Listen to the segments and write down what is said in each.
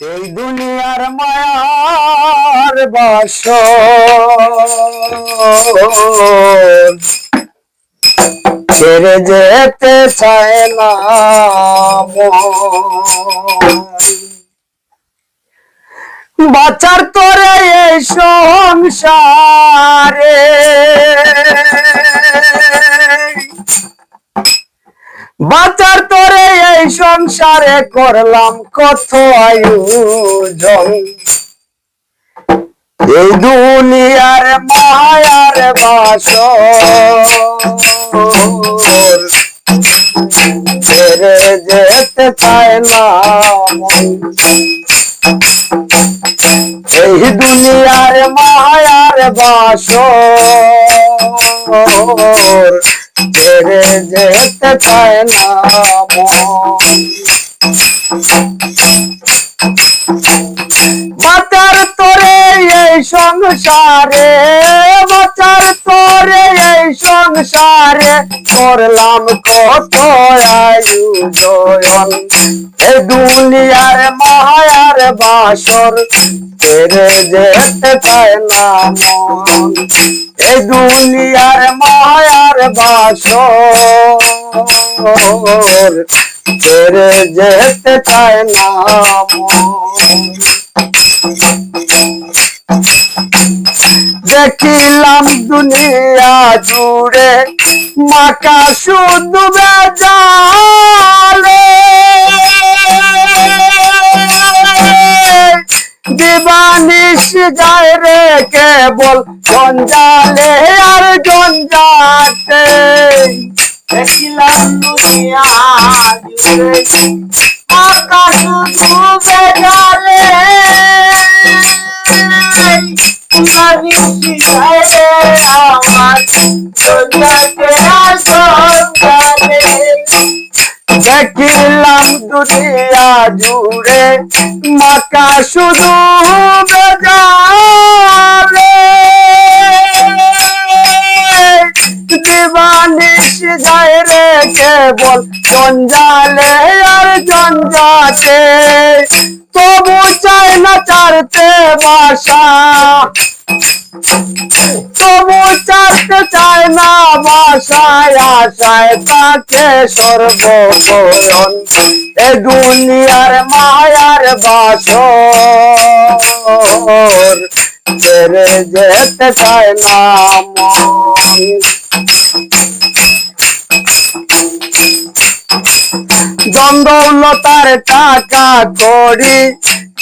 এই দুনিয়ার মায়ার বাস ছেড়ে যেতে চায় না। বাঁচার তোরে এই সংসারে বাঁচার তোরে এই সংসারে করলাম কত আয়োজন এই দুনিয়ার মায়ার বাস যেতে চায় না। এই দুনিয়ার মায়ার বাস ছেড়ে যেতে চায় না তোরে এই সংসারে বাঁচার তোরে এই সংসারে করলাম কত আয়োজন এ দুনিয়ার মায়ার বাসর ছেড়ে যেতে চায় না মন। এই দুনিয়ার মায়ার বাসর ছেড়ে যেতে চায় না দেখিলাম দুনিয়া জুড়ে মাকা শুধু বেজালে। দিবানিস যায় রে কেবল জঞ্জালে আর জঞ্জাতে। দেখিলাম দুনিয়া জুড়ে মাকা শুধু বেজালে দেখিলাম দুনিয়া জুড়ে, মাকা শুধু বেজারে। দিবানিস যায় রে কেবল জঞ্জালে আর জঞ্জাতে তবু চায় না চারতে বাসা। তবু চারতে চায় না, বাসায় আশায় তাকে সর্বকরণ এ দুনিয়ার মায়ার বাসর ছেড়ে যেতে চায় না মন। দ্বন্দ্বলতার টাকা করি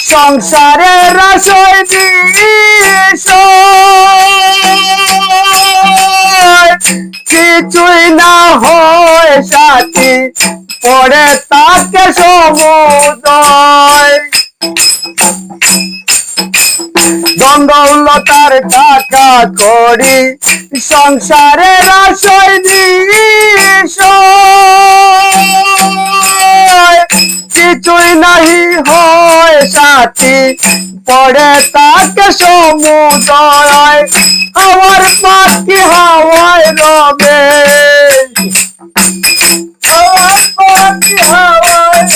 সংসারের রসই বিষ কিছুই না হয় সাথী পড়ে তাকে সমুদয়। দ্বন্দ্বলতার টাকা করি, সংসারের রসই বিষ কিছুই নাহি হয় সাথী। পড়ে তাকে সমুদয়। আমার পাখি হাওয়ায় রবে। আমার পাখি হাওয়ায়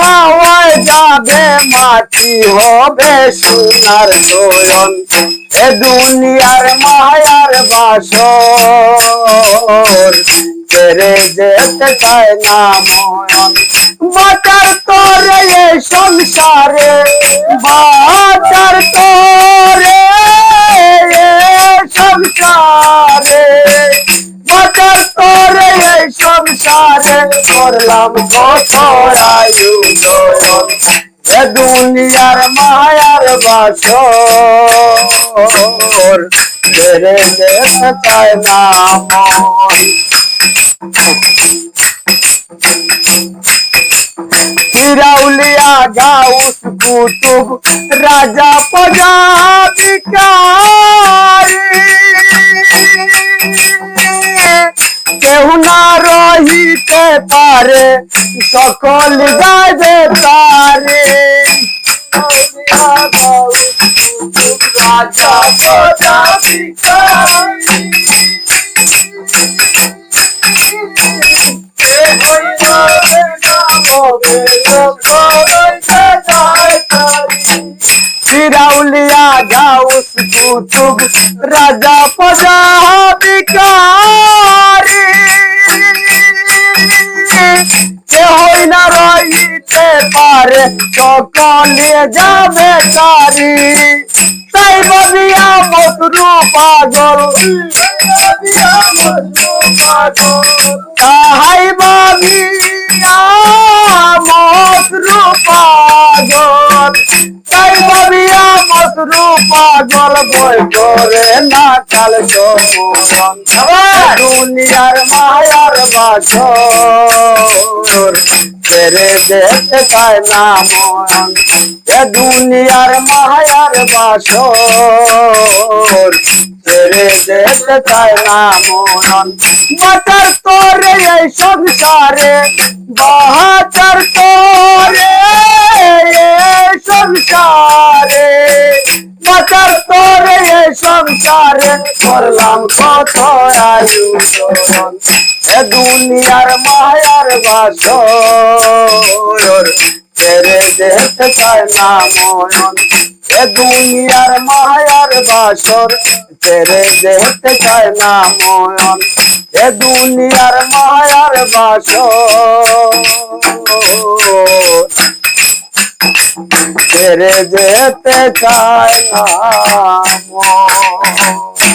হাওয়ায় যাবে মাটি হবে সোনার তোরণ এ দুনিয়ার মায়ার বাসর। ছেড়ে যেতে চায় না ময়ন বাটার তোরে এ সংসারে বাটার তোরে সংসারে। বাটার তোরে এই সংসারে করলাম এ দুনিয়ার মায়ার বাসর। ছেড়ে যেতে চায় না মন। हिराउलिया गाउस कुतुब राजा पदाधिकारी। पारे सकल जाय बेतारे राजा पदाधिकारी। গাউস কুতুব রাজা প্রজা বিকারি কেহই না রইতে পারে, সকলে যাবে কারি তাই বলিয়া মতরু পাগল। মতরু পাগল বই করে না সমরণ দুনিয়ার মায়ার বাসর তেরে দেখতে চায় না মন। দুনিয়ার মায়ার বাসর তেরে দেখতে চায় না মন। বাটার তোরে এই সংসারে, বাহাচার তোরে এই সংসারে। করলাম কত আয়োজন এ দুনিয়ার মায়ার বাসর। তেরে দেখতে চায় না মন এ দুনিয়ার মায়ার বাসর। তেরে দেখতে চায় না মন এ দুনিয়ার মায়ার বাসর। তেরে যেতে চায় না মন